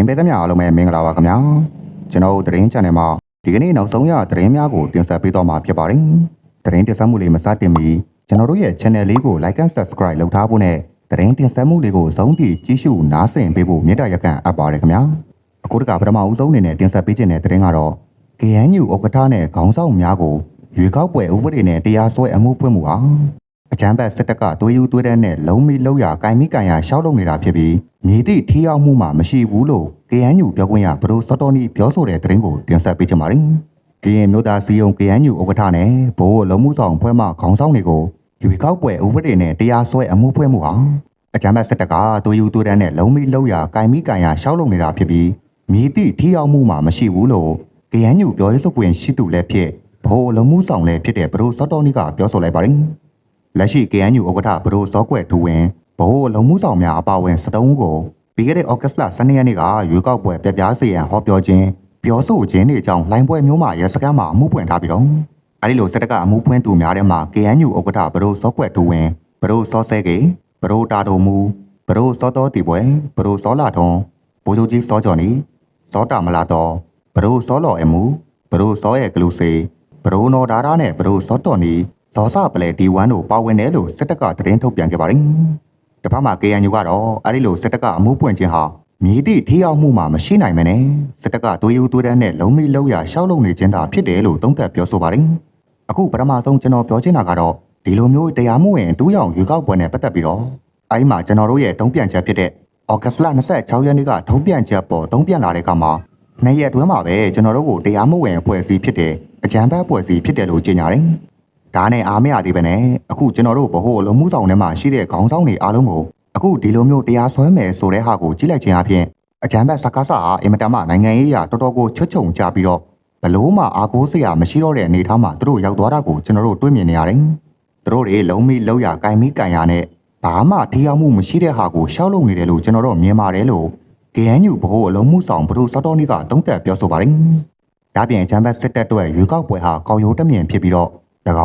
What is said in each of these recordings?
သတင်းပေးသမျှအားလုံးပဲမင်္ဂလာပါခင်ဗျာကျွန်တော်တို့သတင်း channel မှာဒီကနေ့နောက်ဆုံးရသတင်းများကိုတင်ဆက်ပေးသွားမှာဖြစ်ပါတယ်သတင်းတင်ဆက်မှုလေးမစတင်မီကျွန်တော်တို့ရဲ့ channel လေးကို like and subscribe လုပ်ထားဖို့နဲ့သတင်းတင်ဆက်မှုလေးကိုဆုံးဖြတ်ကြည့်ရှုနားဆင်ပေးဖို့မေတ္တာရက်ခံအပ်ပါတယ်ခင်ဗျာအခုတကပထမဦးဆုံးအနေနဲ့တင်ဆက်ပေးခြင်းတဲ့သတင်းကတော့ KNU ဥက္ကဋ္ဌနဲ့ခေါင်းဆောင်များကိုရွေးကောက်ပွဲဥပဒေနဲ့တရားစွဲအမှုဖွင့်မှုဟာအကြမ်းဖက်စစ်တပ်ကသွေးယူသွေးတဲ့နဲ့လုံးမီလုံးရကိုင်မိကန်ရရှောက်လုပ်နေတာဖြစ်ပြီး မြေတိထီရောက်မှုမှမရှိဘူးလို့ KNU ပြောခွင့်ရဘရိုစောတော်နီပြောဆိုတဲ့သတင်းကိုတင်ဆက်ပေးချင်ပါတယ်။ KN မြို့သားစီယုံ KNU ဥက္ကဋ္ဌနဲ့ဘိုးလုံးမှုဆောင်ဖွဲ့မှခေါင်းဆောင်တွေကိုရွေးကောက်ပွဲဥပဒေနဲ့တရားစွဲအမှုဖွင့်မှုဟာအကြမ်းဖက်စစ်တပ်ကသွေးယူသွေးတဲ့နဲ့လုံးမီလုံးရကိုင်မိကန်ရရှောက်လုပ်နေတာဖြစ်ပြီးမြေတိထီရောက်မှုမှမရှိဘူးလို့ KNU ပြောရေးဆိုခွင့်ရှိသူလည်းဖြစ်ဘိုးလုံးမှုဆောင်လည်းဖြစ်တဲ့ဘရိုစောတော်နီကပြောဆိုလိုက်ပါတယ်။လက်ရှိ KNU ဥက္ကဋ္ဌဘရိုစောကွက်ဒူဝင် ဘိုးလုံးမှုဆောင်များအပါအဝင်73ဦးကိုပြီးခဲ့တဲ့ဩဂတ်စ်လ12ရက်နေ့ကရွေးကောက်ပွဲပြပြစေရန်ဟောပြောခြင်းပြောဆိုခြင်းတွေကြောင့်လိုင်းပွဲမျိုးမှာရဲစခန်းမှာအမှုပွင့်ထားပြီးတော့အဲဒီလိုစစ်တပ်ကအမှုဖွင့်သူများထဲမှာ KNU ဥက္ကဋ္ဌဘရိုစောကွက်ဒူဝင်ဘရိုစောဆဲကေဘရိုတာတိုမူဘရိုစောတော်တီပွဲဘရိုစောလာထွန်ဘိုးချုပ်ကြီးစောကျော်နီစောတာမလာတော်ဘရိုစောလော်အမှုဘရိုစောရဲ့ဂလူစေဘရိုနော်ဒါရာနဲ့ဘရိုစောတော်နီဇော်စပလဲဒီ1တို့ပါဝင်တယ်လို့စစ်တပ်ကသတင်းထုတ်ပြန်ခဲ့ပါတယ်။ တစ်ဖက်မှာ KNU ကတော့အဲ့ဒီလိုစစ်တပ်ကအမှုပွင့်ခြင်းဟာမြေတိထိရောက်မှုမှမရှိနိုင်မနဲ့စစ်တပ်ကသွေးယူသွေးတန်းနဲ့လုံးမိလုံးရရှောက်လုံနေခြင်းသာဖြစ်တယ်လို့သုံးသပ်ပြောဆိုပါတယ်။အခုပထမဆုံးကျွန်တော်ပြောချင်တာကတော့ဒီလိုမျိုးတရားမှုဝင်တူးရောင်ရွေးကောက်ပွဲနဲ့ပတ်သက်ပြီးတော့အဲ့မှာကျွန်တော်တို့ရဲ့တုံးပြန်ချက်ဖြစ်တဲ့ဩဂတ်စ်လ26ရက်နေ့ကထုံးပြန်ချက်ပေါ်တုံးပြန်လာတဲ့အခါမှာနှစ်ရက်အတွင်းမှာပဲကျွန်တော်တို့ကိုတရားမှုဝင်အဖွဲ့အစည်းဖြစ်တဲ့အကြံဖက်အဖွဲ့အစည်းဖြစ်တယ်လို့ကြေညာတယ်။ ဒါနဲ့အားမရသေးပဲနဲ့အခုကျွန်တော်တို့ဗဟိုလုံးမှုဆောင်ထဲမှာရှိတဲ့ခေါင်းဆောင်တွေအားလုံးကိုအခုဒီလိုမျိုးတရားစွဲမယ်ဆိုတဲ့ဟာကိုကြည့်လိုက်ခြင်းအပြင်အကြံဖက်စကားစာဟာအင်မတန်မှနိုင်ငံရေးအရာတော်တော်ကိုချွတ်ချုံကြပြီးတော့ဘလို့မှအားကိုးစရာမရှိတော့တဲ့အနေအထားမှာသူတို့ရောက်သွားတာကိုကျွန်တော်တို့တွေ့မြင်နေရတယ်။သူတို့တွေလုံးမိလုံးရကင်မိကန်ရနဲ့ဘာမှထိရောက်မှုမရှိတဲ့ဟာကိုရှောက်လုံနေတယ်လို့ကျွန်တော်တို့မြင်ပါတယ်လို့ KNU ဘိုးအလုံးမှုဆောင်ဘဒုစောတော်နီကတုံးသက်ပြောဆိုပါတယ်။ဒါပြင်ချမ်ဘတ်စစ်တပ်အတွက်ရွေးကောက်ပွဲဟာကောက်ရိုးတမြင်ဖြစ်ပြီးတော့၎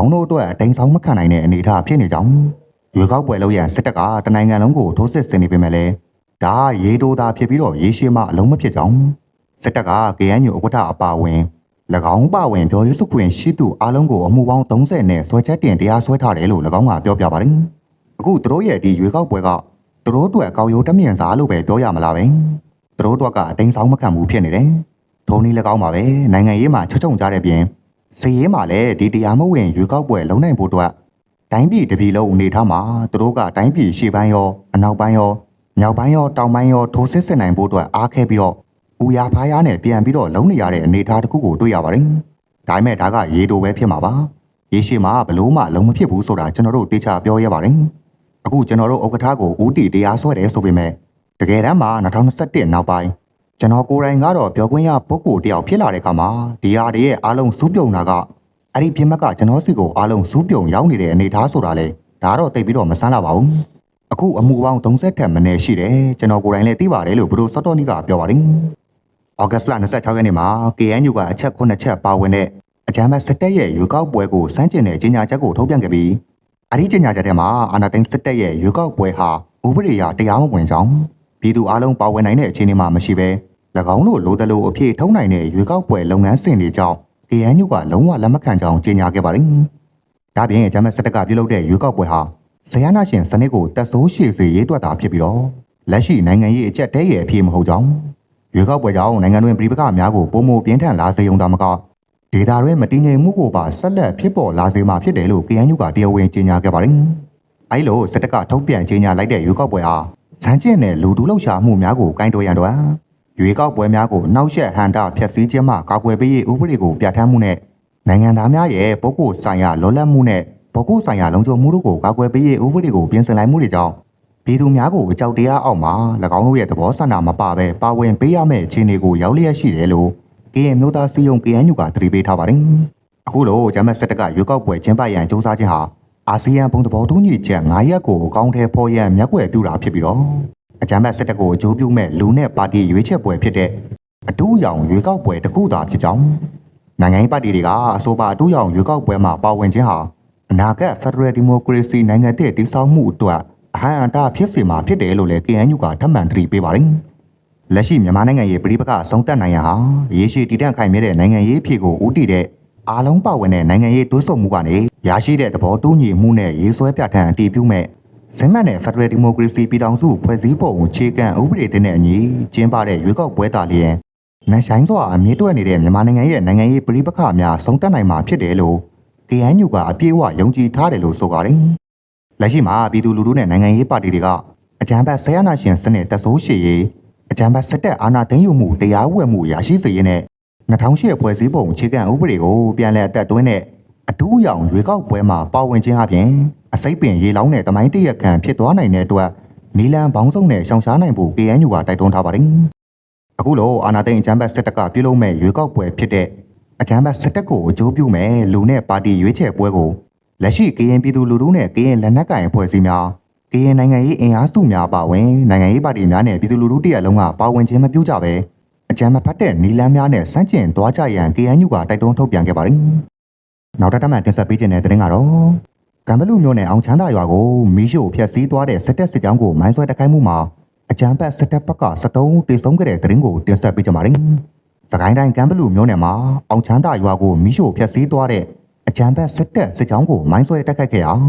င်းတို့အတွက်အတိုင်းဆောင်မခံနိုင်တဲ့အနေအထားဖြစ်နေကြောင်းရွေးကောက်ပွဲလုပ်ရန်စစ်တပ်ကတနိုင်ငံလုံးကိုထိုးစစ်ဆင်နေပေမဲ့လည်းဒါရေတိုးတာဖြစ်ပြီးတော့ရေရှည်မှအလုံးမဖြစ်ကြောင်းစစ်တပ်က KNU ဥက္ကဋ္ဌအပါအဝင်၎င်းပါဝင်ပြောရေးဆိုခွင့်ရှိသူအလုံးကိုအမှုပေါင်း30နဲ့ဆွဲချက်တင်တရားစွဲထားတယ်လို့၎င်းကပြောပြပါတယ်။အခုသူတို့ရဲ့ဒီရွေးကောက်ပွဲကသူတို့အတွက်ကောက်ရိုးတမြင်စားလို့ပဲပြောရမလားပဲ။သူတို့အတွက်ကအတိုင်းဆောင်မခံမှုဖြစ်နေတယ်။ထုံးနည်း၎င်းပါပဲနိုင်ငံရေးမှာချွတ်ချုံကြတဲ့ပြင် စီရေးမှာလည်းဒီတရားမဝင်ရွေးကောက်ပွဲလုံးနိုင်ဖို့အတွက်တိုင်းပြည်တစ်ပြည်လုံးအနေထားမှာသူတို့ကတိုင်းပြည်ရှေ့ပိုင်းရောအနောက်ပိုင်းရောမြောက်ပိုင်းရောတောင်ပိုင်းရောထိုးစစ်ဆင်နိုင်ဖို့အတွက်အားခဲပြီးတော့ဦးရဖားရနဲ့ပြန်ပြီးတော့လုံးနေရတဲ့အနေအထားတစ်ခုကိုတွေ့ရပါတယ်။ဒါပေမဲ့ဒါကရေတိုပဲဖြစ်မှာပါ။ရေရှည်မှာဘလို့မှလုံးမဖြစ်ဘူးဆိုတာကျွန်တော်တို့တေချာပြောရပါတယ်။အခုကျွန်တော်တို့ဥက္ကဋ္ဌကိုဦးတီတရားစွဲတယ်ဆိုပေမဲ့တကယ်တမ်းမှာ2021နောက်ပိုင်း ကျွန်တော်ကိုယ်တိုင်ကတော့ပြောခွင့်ရပုဂ္ဂိုလ်တယောက်ဖြစ်လာတဲ့အခါမှာဒီဟာတွေရဲ့အားလုံးစူးပြုံတာကအဲ့ဒီပြင်မကကျွန်တော်စီကိုအားလုံးစူးပြုံရောက်နေတဲ့အနေအထားဆိုတာလေဒါတော့တိတ်ပြီးတော့မဆန်းလာပါဘူးအခုအမှုပေါင်း30ထက်မနည်းရှိတယ်ကျွန်တော်ကိုယ်တိုင်လည်းသိပါတယ်လို့ဘရိုစောတော်နီကပြောပါတယ်ဩဂတ်စ်လ26ရက်နေ့မှာ KNU ကအချက်9ချက်ပါဝင်တဲ့အကြမ်းဖက်စစ်တပ်ရဲ့ရွေးကောက်ပွဲကိုစမ်းကျင်တဲ့ကြေညာချက်ကိုထုတ်ပြန်ခဲ့ပြီးအဲ့ဒီကြေညာချက်ထဲမှာအာဏာသိမ်းစစ်တပ်ရဲ့ရွေးကောက်ပွဲဟာဥပဒေအရတရားမဝင်ကြောင်း ပြည်သူအလုံးပါဝင်နိုင်တဲ့အခြေအနေမှာမရှိဘဲ၎င်းတို့လိုသလိုအဖြစ်ထုံးနိုင်တဲ့ရွေးကောက်ပွဲလုပ်ငန်းစဉ်တွေကြောင့် KNU ကလုံးဝလက်မခံကြောင်းကြေညာခဲ့ပါတယ်။ဒါပြင်ဂျမတ်စစ်တပ်ကပြုလုပ်တဲ့ရွေးကောက်ပွဲဟာဇယနာရှင်စနစ်ကိုတက်ဆိုးရှည်စေရေးတွက်တာဖြစ်ပြီးတော့လက်ရှိနိုင်ငံရေးအကျက်တဲရဲ့အဖြစ်မဟုတ်ကြောင်းရွေးကောက်ပွဲကြောင့်နိုင်ငံတွင်ပြည်ပခများကိုပုံမပြင်းထန်လာစေုံတာမကဒေတာတွင်မတည်ငြိမ်မှုကိုပါဆက်လက်ဖြစ်ပေါ်လာစေမှာဖြစ်တယ်လို့ KNU ကတရားဝင်ကြေညာခဲ့ပါတယ်။အဲလိုစစ်တပ်ကထုတ်ပြန်ကြေညာလိုက်တဲ့ရွေးကောက်ပွဲဟာ စမ်းကျင်တဲ့လူတူလှုပ်ရှားမှုများကိုကင်တွယ်ရန်တော့ရွေးကောက်ပွဲများကိုနှောက်ယှက်ဟန်တာဖျက်ဆီးခြင်းမှကာကွယ်ပေးရေးဥပဒေကိုပြဋ္ဌာန်းမှုနဲ့နိုင်ငံသားများရဲ့ပုဂ္ဂိုလ်ဆိုင်ရာလောလတ်မှုနဲ့ပုဂ္ဂိုလ်ဆိုင်ရာလုံခြုံမှုတို့ကိုကာကွယ်ပေးရေးဥပဒေကိုပြင်ဆင်လိုက်မှုတွေကြောင့်ပြည်သူများကိုအကြောက်တရားအောက်မှာ၎င်းတို့ရဲ့သဘောဆန္ဒမပါဘဲပါဝင်ပေးရမယ့်အခြေအနေကိုရောက်လျက်ရှိတယ်လို့ KN မျိုးသားစီယုံ KNU ကသတိပေးထားပါတယ်။အခုလိုဂျမတ်စစ်တပ်ကရွေးကောက်ပွဲကျင်းပရန်စ조사ခြင်းဟာ အာဆီယံဘုံသဘောတူညီချက်9ရပ်ကိုအကောင့်ထဲပေါ်ရန်မျက်ကွယ်ပြုတာဖြစ်ပြီးတော့အကြမ်းဖက်စစ်တပ်ကိုအကျိုးပြုမဲ့လူနဲ့ပါတီရွေးချယ်ပွဲဖြစ်တဲ့အတူရောင်ရွေးကောက်ပွဲတစ်ခုသာဖြစ်ကြောင်းနိုင်ငံရေးပါတီတွေကအဆိုပါအတူရောင်ရွေးကောက်ပွဲမှာပါဝင်ခြင်းဟာအနာဂတ်ဖက်ဒရယ်ဒီမိုကရေစီနိုင်ငံတည်တည်ဆောက်မှုအတွက်အဟံအတာဖြစ်စေမှာဖြစ်တယ်လို့လည်း KNU ကထပ်မံသတိပေးပါတယ်လက်ရှိမြန်မာနိုင်ငံရဲ့ပြည်ပကအဆုံးသတ်နိုင်ရန်ဟာရေရှည်တည်တံ့ခိုင်မြဲတဲ့နိုင်ငံရေးအဖြစ်ကိုဦးတည်တဲ့အားလုံးပါဝင်တဲ့နိုင်ငံရေးတိုးဆုံမှုကနေ ရရှိတဲ့သဘောတူညီမှုနဲ့ရေးဆွဲပြဋ္ဌာန်းအတည်ပြုမဲ့စင်မတ်နဲ့ Federal Democracy ပြည်ထောင်စုဖွဲ့စည်းပုံအခြေခံဥပဒေတင်တဲ့အညီကျင်းပတဲ့ရွေးကောက်ပွဲသားလျင်နန်ဆိုင်စွာအမြင့်တွက်နေတဲ့မြန်မာနိုင်ငံရဲ့နိုင်ငံရေးပြည်ပခအများဆုံးသတ်နိုင်မှာဖြစ်တယ်လို့ KNU ကအပြည့်အဝယုံကြည်ထားတယ်လို့ဆိုပါတယ်။လက်ရှိမှာပြည်သူလူထုနဲ့နိုင်ငံရေးပါတီတွေကအကြမ်းဖက်ဆရာနာရှင်စနစ်တဆိုးရှိရေးအကြမ်းဖက်စစ်တပ်အာဏာသိမ်းယူမှုတရားဝယ်မှုရရှိစေရေးနဲ့2008ဖွဲ့စည်းပုံအခြေခံဥပဒေကိုပြန်လည်အသက်သွင်းတဲ့ အထူးအယောင်ရွေးကောက်ပွဲမှာပါဝင်ခြင်းအပြင်အစိပ်ပင်ရေလောင်းတဲ့တမိုင်းတရက်ခံဖြစ်သွားနိုင်တဲ့အတွက်နီလန်ဘောင်းစုံနဲ့ရှောင်ရှားနိုင်ဖို့ KNU ကတိုက်တွန်းထားပါတယ်။အခုလိုအာဏာသိမ်းအကြမ်းဖက်စစ်တပ်ကပြုလုပ်မဲ့ရွေးကောက်ပွဲဖြစ်တဲ့အကြမ်းဖက်စစ်တပ်ကိုအကျိုးပြုမဲ့လူနဲ့ပါတီရွေးချယ်ပွဲကိုလက်ရှိကရင်ပြည်သူလူထုနဲ့ကရင်လက်နက်ကိုင်အဖွဲ့အစည်းများကရင်နိုင်ငံရေးအင်အားစုများပါဝင်နိုင်ငံရေးပါတီများနဲ့ပြည်သူလူထုတရက်လုံးကပါဝင်ခြင်းမပြုကြဘဲအကြမ်းမဖတ်တဲ့နီလန်းများနဲ့စန့်ကျင်သွားကြရန် KNU ကတိုက်တွန်းထုတ်ပြန်ခဲ့ပါတယ်။ နောက်တစ်ထပ်မှတင်ဆက်ပေးခြင်းတဲ့တဲ့ရင်ကတော့ကံဘလူမျိုးနဲ့အောင်ချမ်းသာရွာကိုမီးရှို့ဖျက်ဆီးသွားတဲ့စစ်တပ်စစ်ကြောင်းကိုမိုင်းဆွဲတိုက်ခိုက်မှုမှာအကြမ်းဖက်စစ်တပ်ဘက်က73ဦးသေဆုံးခဲ့တဲ့တဲ့ရင်ကိုတင်ဆက်ပေးကြပါမယ်။စကိုင်းတိုင်းကံဘလူမျိုးနယ်မှာအောင်ချမ်းသာရွာကိုမီးရှို့ဖျက်ဆီးသွားတဲ့အကြမ်းဖက်စစ်တပ်စစ်ကြောင်းကိုမိုင်းဆွဲတိုက်ခိုက်ခဲ့အောင်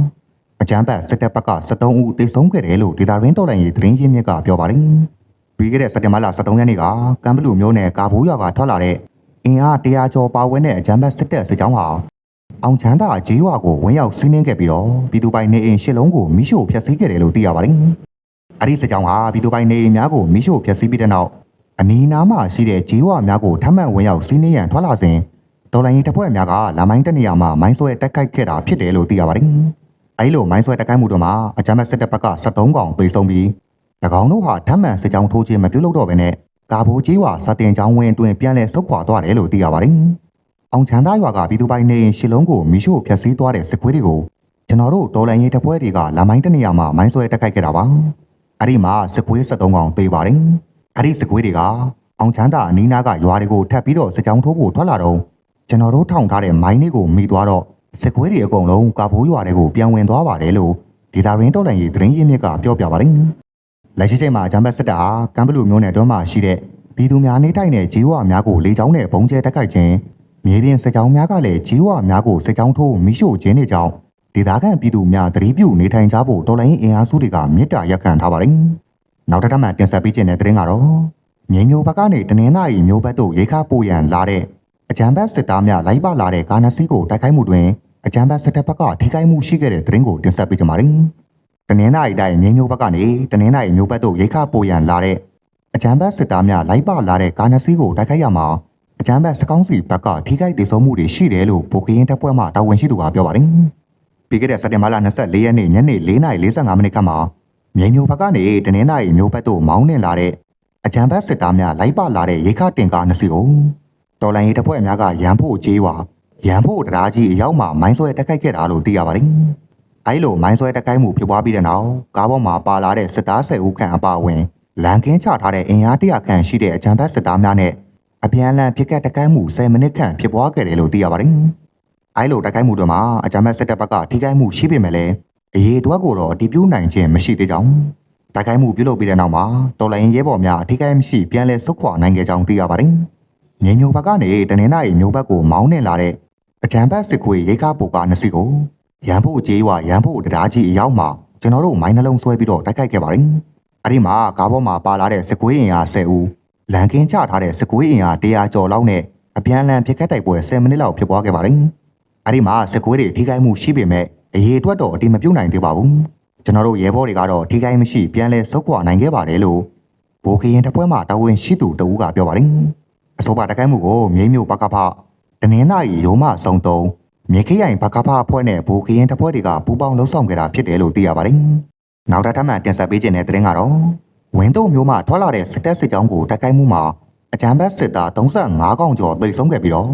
အကြမ်းဖက်စစ်တပ်ဘက်က73ဦးသေဆုံးခဲ့တယ်လို့ဒေတာရင်းတော်လိုင်းရေးသတင်းရင်းမြစ်ကပြောပါတယ်။ပြီးခဲ့တဲ့စက်တင်ဘာလ23ရက်နေ့ကကံဘလူမျိုးနယ်ကာဘူးရွာကထွက်လာတဲ့အင်အား100ကျော်ပါဝင်တဲ့အကြမ်းဖက်စစ်တပ်စစ်ကြောင်းဟာ အောင်ချမ်းသာဂျေးရွာကိုဝင်ရောက်စီးနင်းခဲ့ပြီးတော့ပြည်သူပိုင်နေအိမ်ရှစ်လုံးကိုမိရှို့ဖျက်ဆီးခဲ့တယ်လို့သိရပါတယ်။အဲ့ဒီစစ်ကြောင်းဟာပြည်သူပိုင်နေအိမ်များကိုမိရှို့ဖျက်ဆီးပြီးတဲ့နောက်အနီးနားမှာရှိတဲ့ဂျေးရွာများကိုထပ်မံဝင်ရောက်စီးနင်းရန်ထွက်လာစဉ်ဒေါ်လာရင်းတပ်ဖွဲ့များကလာမိုင်းတနေရာမှာမိုင်းဆွဲတက်ခိုက်ခဲ့တာဖြစ်တယ်လို့သိရပါတယ်။အဲဒီလိုမိုင်းဆွဲတက်ခိုက်မှုတို့မှာအကြမ်းဖက်စစ်တပ်ဘက်က73កောင်ပြေဆုံးပြီး၎င်းတို့ဟာထပ်မံစစ်ကြောင်းထိုးခြင်းမပြုလုပ်တော့ဘဲနဲ့ကာဘိုကြီးဝါစတင်ချောင်းဝင်းအတွင်းပြန်လည်ဆုတ်ခွာသွားတယ်လို့သိရပါတယ်။ အောင်ချမ်းသာရွာကပြည်သူပိုင်နေရှစ်လုံးကိုမီးရှို့ဖျက်ဆီးသွားတဲ့စစ်ခွေးတွေကိုကျွန်တော်တို့ဒေါ်လာရင်းတပ်ဖွဲ့တွေကလာမိုင်းတနေရာမှာမိုင်းဆွဲတက်ခိုက်ခဲ့တာပါ။အဲဒီမှာစစ်ခွေး73កောင်သေပါတယ်။အဲဒီစစ်ခွေးတွေကအောင်ချမ်းသာအနီးနားကရွာတွေကိုထပ်ပြီးတော့စစ်ကြောင်းထိုးဖို့ထွက်လာတော့ကျွန်တော်တို့ထောင်ထားတဲ့မိုင်းလေးကိုမိသွားတော့စစ်ခွေးတွေအကုန်လုံးကာဘိုးရွာတွေကိုပြန်ဝင်သွားပါတယ်လို့ဒေတာရင်းတော်လိုင်းရေးသတင်းရင်းမြစ်ကပြောပြပါတယ်။လက်ရှိချိန်မှာဂျမ်ဘတ်စစ်တပ်ဟာကမ်ဘလူမျိုးနယ်တွင်းမှာရှိတဲ့ပြည်သူများနေထိုင်တဲ့ဂျီဝါများကိုလေကြောင်းနဲ့ပုံကျဲတက်ခိုက်ခြင်း မြေပြင်စစ်ကြောင်းများကလည်းဂျီဝါများကိုစစ်ကြောင်းထိုးမိရှို့ခြင်းတွေကြောင့်ဒေသခံပြည်သူများတတိပြုနေထိုင်ကြဖို့တော်လိုင်းအင်အားစုတွေကမြစ်တာရက်ခံထားပါတယ်။နောက်တစ်ထပ်မှတင်ဆက်ပေးခြင်းတဲ့သတင်းကတော့မြေမျိုးဘက်ကနေတနင်္လာရီမျိုးဘက်သို့ရိခါပို့ရန်လာတဲ့အကြံဘတ်စစ်သားများလိုက်ပါလာတဲ့ကာနစီကိုတိုက်ခိုက်မှုတွင်အကြံဘတ်စစ်တပ်ဘက်ကထိခိုက်မှုရှိခဲ့တဲ့သတင်းကိုတင်ဆက်ပေးကြပါမယ်။တနင်္လာရီတိုင်းမြေမျိုးဘက်ကနေတနင်္လာရီမျိုးဘက်သို့ရိခါပို့ရန်လာတဲ့အကြံဘတ်စစ်သားများလိုက်ပါလာတဲ့ကာနစီကိုတိုက်ခိုက်ရမှာ အကြံဘတ်စကောင်းစီဘက်ကထိခိုက်ဒေဆုံးမှုတွေရှိတယ်လို့ဗိုလ်ခရင်တပ်ဖွဲ့မှတာဝန်ရှိသူကပြောပါတယ်။ပြီးခဲ့တဲ့စက်တင်ဘာလ24ရက်နေ့ညနေ4:45မိနစ်ခန့်မှာမြေမျိုးဘက်ကနေတနင်္လာရီမျိုးဘက်သို့မောင်းနှင်လာတဲ့အကြံဘတ်စစ်သားများလိုက်ပါလာတဲ့ရိခါတင်ကားနှစ်စီးကိုတော်လိုင်းရေးတပ်ဖွဲ့များကရန်ဖို့ကြေးဝါရန်ဖို့တရားကြီးအရောက်မှမိုင်းဆွဲတက်ခိုက်ခဲ့တာလို့သိရပါတယ်။အဲဒီလိုမိုင်းဆွဲတက်ခိုက်မှုဖြစ်ပွားပြီးတဲ့နောက်ကားပေါ်မှာပါလာတဲ့စစ်သား၁၀ဦးခန့်အပါအဝင်လန်ကင်းချထားတဲ့အင်အားတရာခန့်ရှိတဲ့အကြံဘတ်စစ်သားများနဲ့ အပြန်အလှန်ဖြစ်ကက်တက်ခိုက်မှု10မိနစ်ခန့်ဖြစ်ပွားခဲ့တယ်လို့သိရပါတယ်။အဲဒီလိုတက်ခိုက်မှုတွေမှာအကြံဘတ်စစ်တပ်ဘက်ကထိခိုက်မှုရှိပေမဲ့လည်းအရေးအတွက်ကိုတော့အတီးပြူနိုင်ခြင်းမရှိသေးကြောင်းတိုက်ခိုက်မှုပြုလုပ်ပြီးတဲ့နောက်မှာတော်လိုင်းရဲဘော်များအထိခိုက်မရှိပြန်လည်ဆုတ်ခွာနိုင်ခဲ့ကြောင်းသိရပါတယ်။မြေမျိုးဘက်ကနေတနင်္လာရီမျိုးဘက်ကိုမောင်းနှင်လာတဲ့အကြံဘတ်စစ်ခွေရိတ်ကားပိုကနှစ်စီးကိုရန်ဖို့ကြေးဝရန်ဖို့တရားကြီးအရောက်မှာကျွန်တော်တို့မိုင်းနှလုံးဆွဲပြီးတော့တိုက်ခိုက်ခဲ့ပါတယ်။အဲဒီမှာကားပေါ်မှာပါလာတဲ့စစ်ခွေးအင်အား10ဦး လန်ကင်းချထားတဲ့စစ်ခွေးအင်အား100ကျော်လောက်နဲ့အပြန်အလှန်ဖြစ်ခတ်တိုက်ပွဲ10မိနစ်လောက်ဖြစ်ပွားခဲ့ပါတယ်။အဲဒီမှာစစ်ခွေးတွေထိခိုက်မှုရှိပေမဲ့အရေးအတွက်တော့အတိမပြုတ်နိုင်သေးပါဘူး။ကျွန်တော်တို့ရဲဘော်တွေကတော့ထိခိုက်မရှိပြန်လဲဆုတ်ခွာနိုင်ခဲ့ပါတယ်လို့ဘိုးခရင်တပွဲမှာတာဝန်ရှိသူတဦးကပြောပါတယ်။အဆိုပါတိုက်ခိုက်မှုကိုမြိတ်မြို့ပကဖတနင်္လာရီရိုးမစုံတုံမြေခရိုင်ဘကဖအဖွဲ့နဲ့ဘိုးခရင်တပွဲတွေကပူးပေါင်းလှုပ်ဆောင်ခဲ့တာဖြစ်တယ်လို့သိရပါတယ်။နောက်တစ်ထပ်မှတင်ဆက်ပေးခြင်းတဲ့တဲ့ရင်ကတော့ ဝင်းတို့မျိုးမှထွက်လာတဲ့စစ်တပ်စစ်ကြောင်းကိုတိုက်ခိုက်မှုမှာအကြမ်းဖက်စစ်သား35កောင်ကျော်သိဆုံးခဲ့ပြီးတော့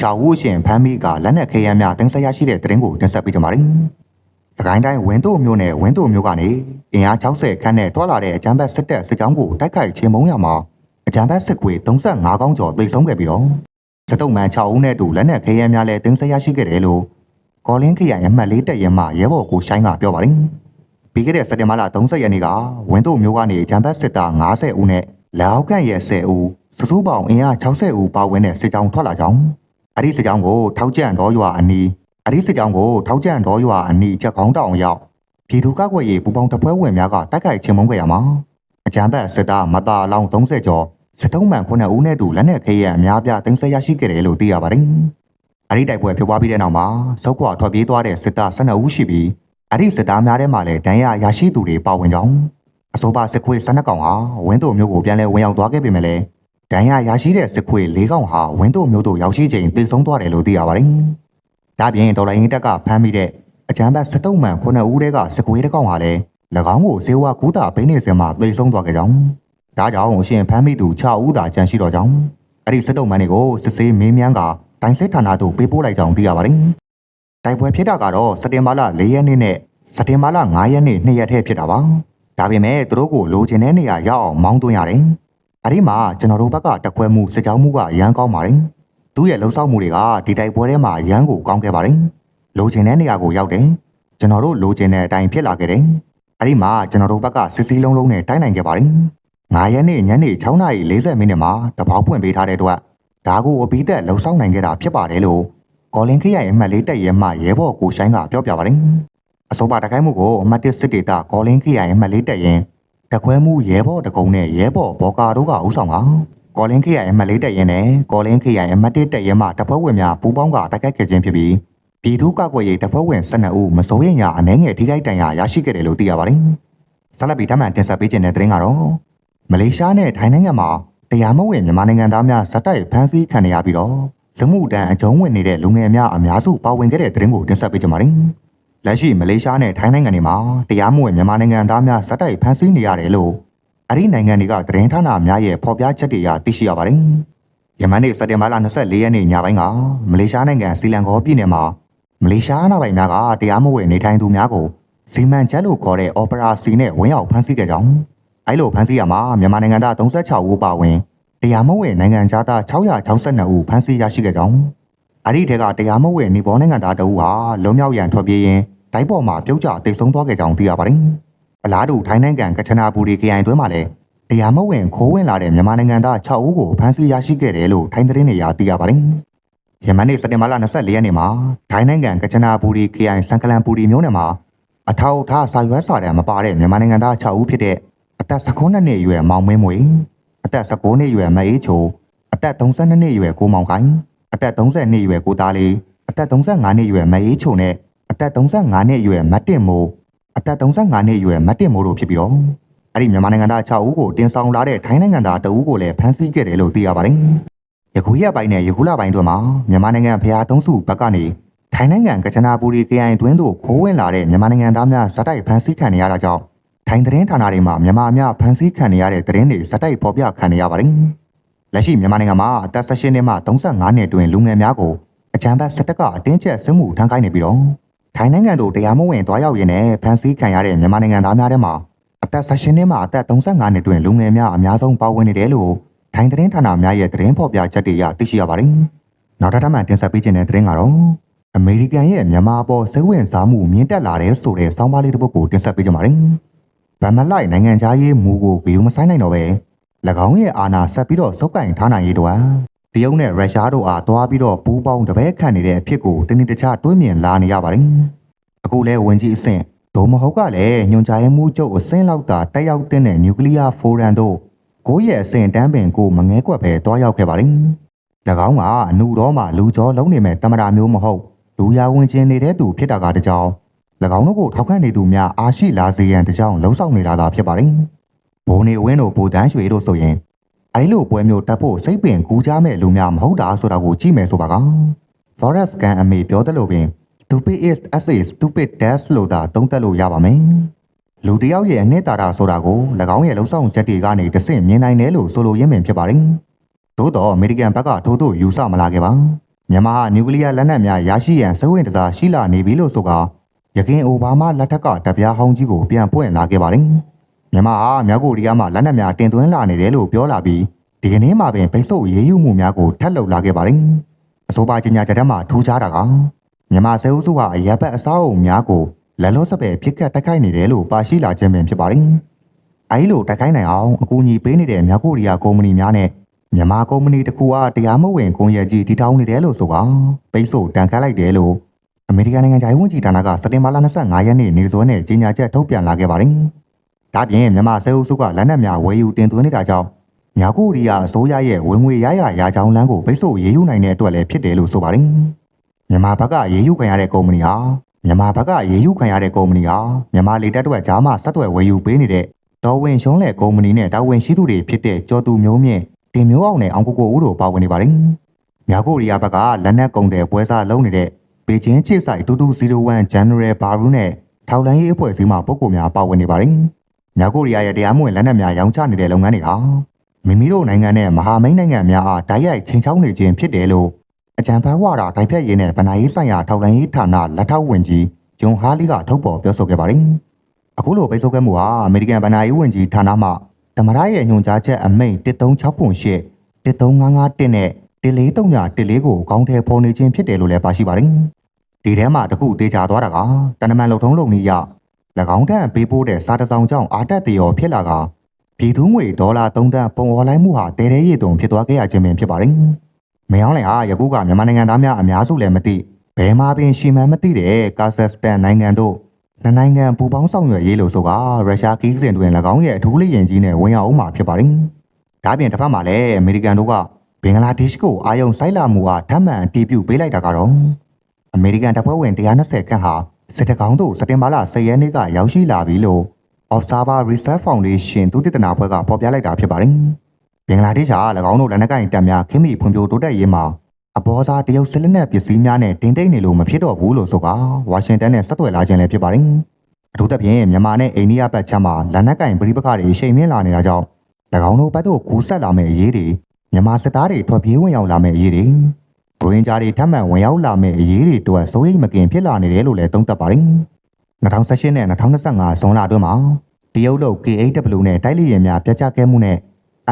ချာဝူရှင်ဖမ်းမိကလက်နက်ခဲယမ်းများတင်ဆက်ရရှိတဲ့တဲ့ရင်ကိုတင်ဆက်ပေးကြပါမယ်။စကိုင်းတိုင်းဝင်းတို့မျိုးနဲ့ဝင်းတို့မျိုးကနေအင်အား60ခန်းနဲ့တွာလာတဲ့အကြမ်းဖက်စစ်တပ်စစ်ကြောင်းကိုတိုက်ခိုက်ချင်းမုံရမှာအကြမ်းဖက်စစ်ကွေ35កောင်ကျော်သိဆုံးခဲ့ပြီးတော့စတုံမန်6ဦးနဲ့အတူလက်နက်ခဲယမ်းများလည်းတင်ဆက်ရရှိခဲ့တယ်လို့ကော်လင်းခရိုင်အမှတ်လေးတက်ရဲမှရဲဘော်ကိုရှိုင်းကပြောပါတယ်။ ပြီးခဲ့တဲ့စက်တင်ဘာလ30ရက်နေ့ကဝင်းတို့မျိုးကနေဂျမ်ဘတ်စစ်သား90ဦးနဲ့လက်အောက်ကန့်ရဲ့10ဦးစုစုပေါင်းအင်အား60ဦးပါဝင်တဲ့စစ်ကြောင်းထွက်လာကြောင်းအဲ့ဒီစစ်ကြောင်းကိုထောက်ကြံတော်ရွာအနီးအဲ့ဒီစစ်ကြောင်းကိုထောက်ကြံတော်ရွာအနီးချက်ကောင်းတောင်ရောက်ပြည်သူ့ကာကွယ်ရေးပူးပေါင်းတပ်ဖွဲ့ဝင်များကတိုက်ခိုက်ချေမှုန်းခဲ့ရမှာအကြမ်းဖက်စစ်သားမတာအလောင်း30ကျော်စစ်တုံးမှန်9ဦးနဲ့တူလက်နက်ခဲယံအများပြတင်ဆက်ရရှိခဲ့တယ်လို့သိရပါတယ်အဲ့ဒီတိုက်ပွဲဖြစ်ပွားပြီးတဲ့နောက်မှာစောက်ခွာထွက်ပြေးသွားတဲ့စစ်သား12ဦးရှိပြီး အဲ့ဒီစစ်သားများထဲမှာလည်းဒဏ်ရာရရှိသူတွေပါဝင်ကြောင်းအဆိုပါစစ်ခွေး12ကောင်ဟာဝင်းတို့မျိုးကိုပြန်လဲဝင်ရောက်သွားခဲ့ပေမဲ့လည်းဒဏ်ရာရရှိတဲ့စစ်ခွေး၄ကောင်ဟာဝင်းတို့မျိုးတို့ရောက်ရှိချိန်တည်ဆုံးသွားတယ်လို့သိရပါတယ်။ဒါပြင်ဒေါ်လာရင်းတက်ကဖမ်းမိတဲ့အကြမ်းဖက်စစ်တုံးမှန်9ဦးတဲကစစ်ခွေးတစ်ကောင်ဟာလည်း၎င်းကိုဇေဝကူတာဘိနေစင်မှာတည်ဆုံးသွားခဲ့ကြောင်းဒါကြောင့်အရှင်ဖမ်းမိသူ6ဦးသာကြန့်ရှိတော့ကြောင်းအဲ့ဒီစစ်တုံးမှန်တွေကိုစစ်ဆေးမေးမြန်းကတိုင်းစစ်ဌာနသို့ပေးပို့လိုက်ကြောင်းသိရပါတယ်။ တိုက်ပွဲဖြစ်တာကတော့စက်တင်ဘာလ4ရက်နေ့နဲ့စက်တင်ဘာလ5ရက်နေ့2ရက်ထဲဖြစ်တာပါ။ဒါပေမဲ့သူတို့ကိုလိုချင်တဲ့နေရာရောက်အောင်မောင်းသွင်းရတယ်။အဲဒီမှာကျွန်တော်တို့ဘက်ကတက်ခွဲမှုစစ်ကြောင်းမှုကရန်ကောင်းပါတယ်။သူ့ရဲ့လှုပ်ဆောင်မှုတွေကဒီတိုက်ပွဲထဲမှာရန်ကိုကောင်းခဲ့ပါတယ်။လိုချင်တဲ့နေရာကိုရောက်တယ်။ကျွန်တော်တို့လိုချင်တဲ့အတိုင်းဖြစ်လာခဲ့တယ်။အဲဒီမှာကျွန်တော်တို့ဘက်ကစစ်စီးလုံးလုံးနဲ့တိုက်နိုင်ခဲ့ပါတယ်။9ရက်နေ့ညနေ6:40မိနစ်မှာတပေါက်ပွင့်ပေးထားတဲ့အတွက်ဒါကိုအပြီးသက်လှုပ်ဆောင်နိုင်ခဲ့တာဖြစ်ပါတယ်လို့ ကော်လင်ခရိုင်အမှတ်လေးတက်ရဲမှရဲဘော်ကိုရှိုင်းကပြောပြပါတယ်။အစောပါတခိုင်းမှုကိုအမှတ်1စစ်ဒေတာကောလင်းခရိုင်အမှတ်လေးတက်ရင်တခွဲမှုရဲဘော်တကုံနဲ့ရဲဘော်ဘော်ကာတို့ကဥဆောင်ကကောလင်းခရိုင်အမှတ်လေးတက်ရင်နဲ့ကောလင်းခရိုင်အမှတ်1တက်ရင်မှတပွဲဝင်များပူးပေါင်းကတိုက်ခိုက်ခဲ့ခြင်းဖြစ်ပြီးပြည်သူ့ကာကွယ်ရေးတပွဲဝင်12ဦးမစိုးရိမ်ရအနှဲငယ်ထိခိုက်ဒဏ်ရာရရှိခဲ့တယ်လို့သိရပါတယ်။ဆက်လက်ပြီးဓမ္မတင်ဆက်ပေးခြင်းတဲ့သတင်းကတော့မလေးရှားနဲ့ထိုင်းနိုင်ငံမှာတရားမဝင်မြန်မာနိုင်ငံသားများဇက်တိုက်ဖမ်းဆီးခံရပြီးတော့ ဇမှုတန်အကျုံးဝင်နေတဲ့လူငယ်များအများစုပါဝင်ခဲ့တဲ့သတင်းကိုတင်ဆက်ပေးကြပါမယ်။လက်ရှိမလေးရှားနဲ့ထိုင်းနိုင်ငံတွေမှာတရားမဝင်မြန်မာနိုင်ငံသားများဇက်တိုက်ဖမ်းဆီးနေရတယ်လို့အဲ့ဒီနိုင်ငံတွေကသတင်းဌာနများရဲ့ဖော်ပြချက်တွေအရသိရှိရပါတယ်။ယမန်နေ့စက်တင်ဘာလ24ရက်နေ့ညပိုင်းကမလေးရှားနိုင်ငံစီလန်ကောပြည်နယ်မှာမလေးရှားနာပိုင်များကတရားမဝင်နေထိုင်သူများကိုစီမံချက်လို့ခေါ်တဲ့ Opera C နဲ့ဝင်ရောက်ဖမ်းဆီးခဲ့ကြောင်းအဲ့လိုဖမ်းဆီးရမှာမြန်မာနိုင်ငံသား36ဦးပါဝင် တရားမဝင်နိုင်ငံသား662ဦးဖမ်းဆီးရရှိခဲ့ကြောင်းအဲ့ဒီထဲကတရားမဝင်နေပေါ်နိုင်ငံသားတအူးဟာလုံမြောက်ရန်ထွက်ပြေးရင်းတိုက်ပေါ်မှာပြုတ်ကျတိတ်ဆုံးသွားခဲ့ကြောင်းသိရပါတယ်။အလားတူထိုင်းနိုင်ငံကချနာပူရီခရိုင်တွင်းမှာလည်းတရားမဝင်ခိုးဝင်လာတဲ့မြန်မာနိုင်ငံသား6ဦးကိုဖမ်းဆီးရရှိခဲ့တယ်လို့ထိုင်းသတင်းတွေအရသိရပါတယ်။ယမန်နေ့စက်တင်ဘာလ24ရက်နေ့မှာထိုင်းနိုင်ငံကချနာပူရီခရိုင်စံကလန်ပူရီမြို့နယ်မှာအထောက်အထားစာရွက်စာတမ်းမပါတဲ့မြန်မာနိုင်ငံသား6ဦးဖြစ်တဲ့အသက်19နှစ်အရွယ်မောင်မင်းမွေ အသက်19နှစ်အရွယ်မအေးချိုအသက်32နှစ်အရွယ်ကိုမောင်ခိုင်အသက်30နှစ်အရွယ်ကိုသားလေးအသက်35နှစ်အရွယ်မအေးချိုနဲ့အသက်35နှစ်အရွယ်မတ်တင်မိုးအသက်35နှစ်အရွယ်မတ်တင်မိုးတို့ဖြစ်ပြီးတော့အဲ့ဒီမြန်မာနိုင်ငံသား6ဦးကိုတင်ဆောင်လာတဲ့ထိုင်းနိုင်ငံသား2ဦးကိုလည်းဖမ်းဆီးခဲ့တယ်လို့သိရပါတယ်။ယခုရက်ပိုင်းနဲ့ယခုလပိုင်းတွင်မှာမြန်မာနိုင်ငံဖျားသုံးစုဘက်ကနေထိုင်းနိုင်ငံကချနာပူရီခရိုင်တွင်းသို့ခိုးဝင်လာတဲ့မြန်မာနိုင်ငံသားများဇက်တိုက်ဖမ်းဆီးခံနေရတာကြောင့် ထိုင်းသတင်းဌာနတွေမှာမြန်မာအများဖမ်းဆီးခံနေရတဲ့သတင်းတွေဇက်တိုက်ဖော်ပြခံနေရပါတယ်။လက်ရှိမြန်မာနိုင်ငံမှာအသက်16နှစ်မှ35နှစ်တွင်လူငယ်များကိုအကြမ်းဖက်စစ်တပ်ကအတင်းကျပ်စစ်မှုထမ်းခိုင်းနေပြီးတော့ထိုင်းနိုင်ငံသို့တရားမဝင်သွားရောက်ရင်းနဲ့ဖမ်းဆီးခံရတဲ့မြန်မာနိုင်ငံသားများထဲမှာအသက်16နှစ်မှအသက်35နှစ်တွင်လူငယ်များအများဆုံးပါဝင်နေတယ်လို့ထိုင်းသတင်းဌာနများရဲ့သတင်းဖော်ပြချက်တွေအရသိရှိရပါတယ်။နောက်တစ်ထပ်မှတင်ဆက်ပေးခြင်းတဲ့သတင်းကတော့အမေရိကန်ရဲ့မြန်မာပေါ်စိတ်ဝင်စားမှုမြင့်တက်လာတဲ့ဆိုတဲ့စောင်းပါးလေးတစ်ပုဒ်ကိုတင်ဆက်ပေးကြပါမယ်။ ဗန်မလိုက်နိုင်ငံခြားရေးမူကိုဂရုမဆိုင်နိုင်တော့ပဲ၎င်းရဲ့အာဏာဆက်ပြီးတော့စုပ်ကင်ထားနိုင်ရေးတော့တရုတ်နဲ့ရုရှားတို့အားသွားပြီးတော့ပူးပေါင်းတပည့်ခံနေတဲ့အဖြစ်ကိုတနည်းတခြားတွေးမြင်လာနေရပါတယ်။အခုလဲဝင်ကြီးအဆင့်ဒိုမဟုတ်ကလည်းညွန်ကြားရေးမှုချုပ်အဆင့်လောက်သာတက်ရောက်တဲ့နျူကလ িয়ার ဖိုရမ်တို့ကိုယ့်ရဲ့အဆင့်တန်းပင်ကိုမငဲကွက်ပဲတွားရောက်ခဲ့ပါတယ်။၎င်းကအနုတော်မှလူကြောလုံးနေမဲ့တမတာမျိုးမဟုတ်လူရဝင်ချင်းနေတဲ့သူဖြစ်တာကတကြောင်၎ င်းတို့ကိုထောက်ခံနေသူများအားရှိလာစေရန်တကြောင်လှုံ့ဆော်နေတာသာဖြစ်ပါတယ်။ဘုံနေဝင်းတို့ပူတန်းရွှေတို့ဆိုရင်အဲဒီလိုပွဲမျိုးတက်ဖို့စိတ်ပင်ကူးကြမဲ့လူများမဟုတ်တာဆိုတာကိုကြည့်မယ်ဆိုပါက Forest Gun အမေပြောတယ်လို့ပင် stupid is as a stupid dash လို့သာသုံးသပ်လို့ရပါမယ်။လူတစ်ယောက်ရဲ့အနှစ်သာရဆိုတာကို၎င်းရဲ့လှုပ်ဆောင်ချက်တွေကနေတဆင့်မြင်နိုင်တယ်လို့ဆိုလိုရင်းပင်ဖြစ်ပါတယ်။သို့တော့အမေရိကန်ဘက်ကထိုးထိုးယူဆမလာခဲ့ပါ။မြန်မာကနျူကလ িয়ার လက်နက်များရရှိရန်စဝင့်တစားရှိလာနေပြီလို့ဆိုက ရခင်အိုဘားမားလက်ထက်ကတပြားဟောင်းကြီးကိုပြန်ပွင့်လာခဲ့ပါတယ်။မြန်မာဟာမြောက်ကိုရီးယားမှာလက်နက်များတင်သွင်းလာနေတယ်လို့ပြောလာပြီးဒီကနေ့မှပင်ပိတ်ဆို့ရေးယူမှုများကိုထပ်လုပ်လာခဲ့ပါတယ်။အဆိုပါကြီးညာချက်ထဲမှာထူးခြားတာကမြန်မာဆဲအုပ်စုကအရက်ဘက်အစားအုံများကိုလက်လော့စပယ်ဖြစ်ကတ်တိုက်ခိုက်နေတယ်လို့ပါရှိလာခြင်းပင်ဖြစ်ပါတယ်။အဲဒီလိုတိုက်ခိုင်းနိုင်အောင်အကူအညီပေးနေတဲ့မြောက်ကိုရီးယားကုမ္ပဏီများနဲ့မြန်မာကုမ္ပဏီတစ်ခုအားတရားမဝင်ကွန်ရက်ကြီးတည်ထောင်နေတယ်လို့ဆိုပါပိတ်ဆို့တန်ခတ်လိုက်တယ်လို့ အမေရိကန်နိုင်ငံခြားရေးဝန်ကြီးဌာနကစက်တင်ဘာလ25ရက်နေ့နေ့စွဲနဲ့ကြေညာချက်ထုတ်ပြန်လာခဲ့ပါတယ်။ဒါ့ပြင်မြန်မာစစ်အုပ်စုကလက်နက်များဝယ်ယူတင်သွင်းနေတာကြောင့်မြောက်ကိုရီးယားအစိုးရရဲ့ဝင်ငွေရရရာချောင်းလမ်းကိုပိတ်ဆို့ရေးယူနိုင်တဲ့အတွက်လည်းဖြစ်တယ်လို့ဆိုပါတယ်။မြန်မာဘက်ကရေးယူခံရတဲ့ကုမ္ပဏီဟာမြန်မာဘက်ကရေးယူခံရတဲ့ကုမ္ပဏီဟာမြန်မာလေတပ်အတွက်ဂျာမဆက်သွယ်ဝယ်ယူပေးနေတဲ့တော်ဝင်ရှုံးလေကုမ္ပဏီနဲ့တာဝန်ရှိသူတွေဖြစ်တဲ့ကျော်သူမျိုးမြင့်တင်မျိုးအောင်နဲ့အောင်ကိုကိုဦးတို့ပါဝင်နေပါတယ်။မြောက်ကိုရီးယားဘက်ကလက်နက်ကုန်တဲ့ပွဲစားလုံးနေတဲ့ ပေကျင်းချစ်ဆိုင်2201 General Baru နဲ့ထောက်လန်းရေးအဖွဲ့အစည်းမှပုဂ္ဂိုလ်များပါဝင်နေပါတယ်။မြောက်ကိုရီးယားရဲ့တရားမဝင်လက်နက်များရောင်းချနေတဲ့လုပ်ငန်းတွေဟာမိမိတို့နိုင်ငံနဲ့မဟာမိတ်နိုင်ငံများအားတိုက်ရိုက်ချိန်ချောင်းနေခြင်းဖြစ်တယ်လို့အကြံဖတ်ဝါဒတိုက်ဖြတ်ရေးနဲ့ဗဏ္ဍာရေးဆိုင်ရာထောက်လန်းရေးဌာနလက်ထောက်ဝန်ကြီးဂျွန်ဟာလီကထုတ်ဖော်ပြောဆိုခဲ့ပါတယ်။အခုလိုပိတ်ဆို့ခဲ့မှုဟာအမေရိကန်ဗဏ္ဍာရေးဝန်ကြီးဌာနမှသမရရဲ့ညွှန်ကြားချက်အမိန့်136.8 13551နဲ့ 143.14ကိုအကောင်းထဲပေါ်နေခြင်းဖြစ်တယ်လို့လည်းပါရှိပါတယ်။ဒီထဲမှာတခုသေးချာသွားတာကတနမန်လုံထုံးလုံနည်းရ၎င်းတန်းပေးပို့တဲ့စားတစောင်ကြောင့်အာတက်တရောဖြစ်လာကပြည်သူငွေဒေါ်လာ3တန်းပုံအော်လိုက်မှုဟာတဲတဲရည်တုံဖြစ်သွားခဲ့ရခြင်းပင်ဖြစ်ပါတယ်။မယောင်းလည်းဟာယခုကမြန်မာနိုင်ငံသားများအများစုလည်းမသိဘယ်မှာပင်ရှီမန်မသိတဲ့ကာဇက်စတန်နိုင်ငံတို့နှစ်နိုင်ငံပူးပေါင်းဆောင်ရွက်ရေးလို့ဆိုကရုရှားကီးစင်တွင်၎င်းရဲ့အထူးလေးရင်ကြီးနဲ့ဝင်ရောက်မှာဖြစ်ပါတယ်။ဒါပြင်တစ်ဖက်မှာလည်းအမေရိကန်တို့က ဘင်္ဂလားဒေ့ရှ်ကိုအာယုံစိုက်လာမှုဟာဓာတ်မှန်တီးပြုတ်ပေးလိုက်တာကတော့အမေရိကန်တပ်ဖွဲ့ဝင်120ခန့်ဟာစစ်တကောင်းတို့စက်တင်ဘာလ10ရက်နေ့ကရောက်ရှိလာပြီလို့ Observer Research Foundation သုတေသနဖွဲ့ကဖော်ပြလိုက်တာဖြစ်ပါတယ်။ဘင်္ဂလားဒေ့ရှ်က၎င်းတို့လက်နက်ကိုင်တပ်များခင်မီဖွံ့ဖြိုးတိုးတက်ရေးမှာအဘောစားတရုတ်စစ်လက်နက်ပစ္စည်းများနဲ့တင်တိတ်နေလို့မဖြစ်တော့ဘူးလို့ဆိုကဝါရှင်တန်နဲ့ဆက်သွယ်လာခြင်းလည်းဖြစ်ပါတယ်။အထူးသဖြင့်မြန်မာနဲ့အိန္ဒိယဘက်ခြမ်းမှာလက်နက်ကင်ပြည်ပခါတွေရှိန်မြင့်လာနေတာကြောင့်၎င်းတို့ဘက်သို့ကူးဆက်လာမယ့်အရေးတွေ မြန်မာစစ်သားတွေထွက်ပြေးဝင်ရောက်လာမယ့်အရေးတွေဘရင်ဂျာတွေထပ်မံဝင်ရောက်လာမယ့်အရေးတွေအတွက်စိုးရိမ်မကင်ဖြစ်လာနေတယ်လို့လည်းသုံးသပ်ပါတယ်။2018နဲ့2025ဇွန်လအတွင်းမှာတရုတ်လုတ် KAW နဲ့တိုက်လိရင်များပြတ်ကျခဲ့မှုနဲ့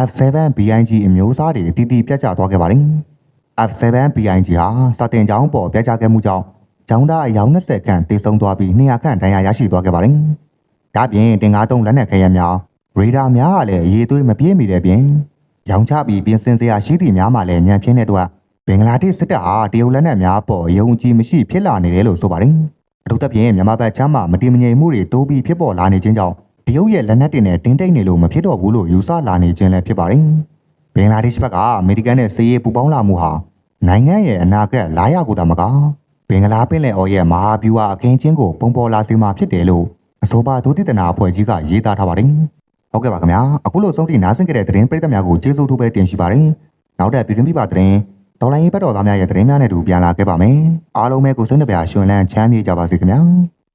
F7 BIG အမျိုးအစားတွေအတီးတီးပြတ်ကျသွားခဲ့ပါတယ်။ F7 BIG ဟာစာတင်ကြောင်းပေါ်ပြတ်ကျခဲ့မှုကြောင့်ကျောင်းသားအယောက်20ခန့်တေဆုံးသွားပြီး200ခန့်ဒဏ်ရာရရှိသွားခဲ့ပါတယ်။ဒါပြင်တင်ကားသုံးလက်နက်ခဲယမ်းများရေဒါများကလည်းအရေးသွေးမပြေးမိတဲ့ပြင် ရောင်ချပြီးပြင်ဆင်စရာရှိသည့်များမှလည်းညံပြင်းတဲ့အတွက်ဘင်္ဂလားဒေ့ရှ်စစ်တပ်ဟာတရုတ်လက်နက်များပေါ်ယုံကြည်မရှိဖြစ်လာနေတယ်လို့ဆိုပါတယ်။အထူးသဖြင့်မြန်မာဘက်ချမ်းမှာမတည်မငြိမ်မှုတွေတိုးပြီးဖြစ်ပေါ်လာနေခြင်းကြောင့်တရုတ်ရဲ့လက်နက်တွေနဲ့တင်းတိတ်နေလို့မဖြစ်တော့ဘူးလို့ယူဆလာနေခြင်းလည်းဖြစ်ပါတယ်။ဘင်္ဂလားဒေ့ရှ်ဘက်ကအမေရိကန်နဲ့စစ်ရေးပူးပေါင်းလာမှုဟာနိုင်ငံရဲ့အနာဂတ်လာရကိုတာမကဘင်္ဂလားပင်လယ်အော်ရဲ့မဟာဗျူဟာအခင်းချင်းကိုပုံပေါ်လာစေမှာဖြစ်တယ်လို့အဆိုပါဒုတိယတနာအဖွဲ့ကြီးကရေးသားထားပါတယ်။ ဟုတ်ကဲ့ပါခင်ဗျာအခုလိုဆုံးထိနားဆင်ကြတဲ့သတင်းပရိသတ်များကိုကျေးဇူးထူးပဲတင်ရှိပါတယ်။နောက်တဲ့ပြည်တွင်းပြပသတင်းဒေါ်လာရေးဘက်တော်သားများရဲ့သတင်းများနဲ့တူပြန်လာခဲ့ပါမယ်။အားလုံးပဲကိုစိတ်နှပြရှင်လန်းချမ်းမြေ့ကြပါစေခင်ဗျာ။